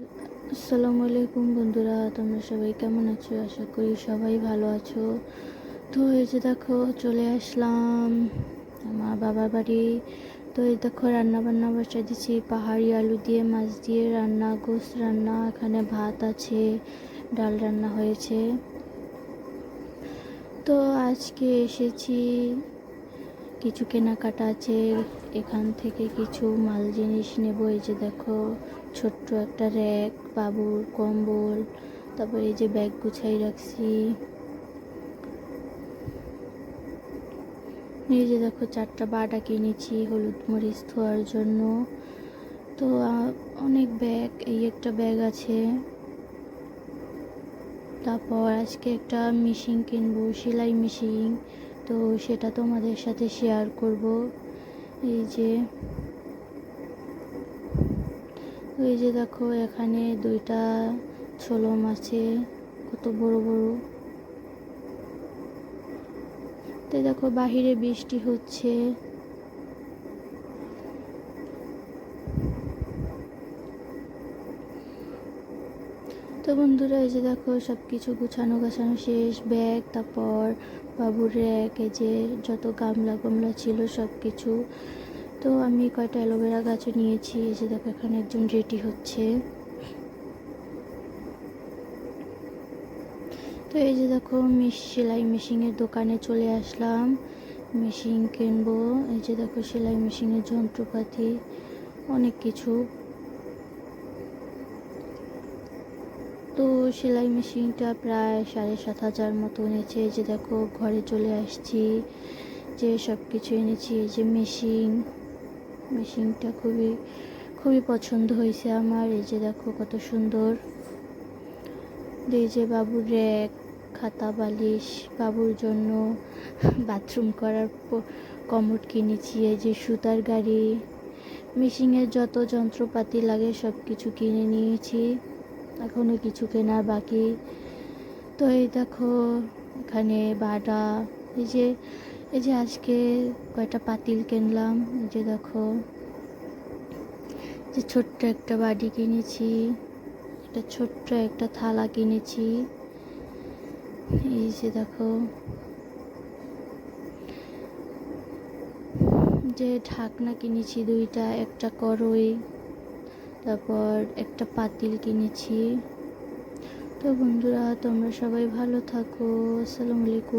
আসসালামু আলাইকুম বন্ধুরা, তোমরা সবাই কেমন আছো? আশা করি সবাই ভালো আছো। তো এই যে দেখো, চলে আসলাম আমার বাবার বাড়ি। তো এই দেখো রান্না বান্না বসা দিচ্ছি পাহাড়ি আলু দিয়ে, মাছ দিয়ে রান্না গোস রান্না, এখানে ভাত আছে, ডাল রান্না হয়েছে। তো আজকে এসেছি কিছু কেনাকাটা আছে, এখান থেকে কিছু মাল জিনিস নেব। এই যে দেখো, ছোট্ট একটা র্যাক বাবুর কম্বল, তারপর এই যে ব্যাগ গুছাই রাখছি। এই যে দেখো, চারটা বাটা কিনেছি হলুদ মরিচ ধোয়ার জন্য। তো অনেক ব্যাগ এই একটা ব্যাগ আছে। তারপর আজকে একটা মেশিন কিনবো, সেলাই মেশিন তো সেটা তোমাদের সাথে শেয়ার করব। এই যে এই যে দেখো, এখানে দুইটা ছোলম আছে, কত বড় বড়। তো দেখো, বাহিরে বৃষ্টি হচ্ছে। তো বন্ধুরা, এই যে দেখো সব কিছু গুছানো গাছানো শেষ, ব্যাগ, তারপর বাবুর র্যাক, এই যে যত গামলা গামলা ছিল সব কিছু তো আমি কয়টা অ্যালোভেরা গাছও নিয়েছি, এই যে দেখো, এখানে একজন রেডি হচ্ছে। তো এই যে দেখো সেলাই মেশিনের দোকানে চলে আসলাম, মেশিন কিনবো। এই যে দেখো, সেলাই মেশিনের যন্ত্রপাতি, অনেক কিছু। তো সেলাই মেশিনটা প্রায় সাড়ে সাত হাজার মতো এনেছে। যে দেখো, ঘরে চলে আসছি। যে সব কিছু এনেছি, এই যে মেশিন। মেশিনটা খুবই খুবই পছন্দ হয়েছে আমার। এই যে দেখো, কত সুন্দর। এই যে বাবুর র্যাক, খাতা, বালিশ, বাবুর জন্য বাথরুম করার কমোড কিনেছি। এই যে সুতার গাড়ি, মেশিনের যত যন্ত্রপাতি লাগে সব কিছু কিনে নিয়েছি। এখনও কিছু কেনার বাকি। তো এই দেখো, এখানে বাডা এই যে এই যে আজকে কয়টা পাতিল কিনলাম, এই যে দেখো যে ছোট্ট একটা বাড়ি কিনেছি, একটা ছোট্ট একটা থালা কিনেছি, এই যে দেখো, যে ঢাকনা কিনেছি দুইটা, একটা করই। তারপর একটা পাতিল কিনেছি। তো বন্ধুরা তোমরা সবাই ভালো থাকো। আসসালামু আলাইকুম।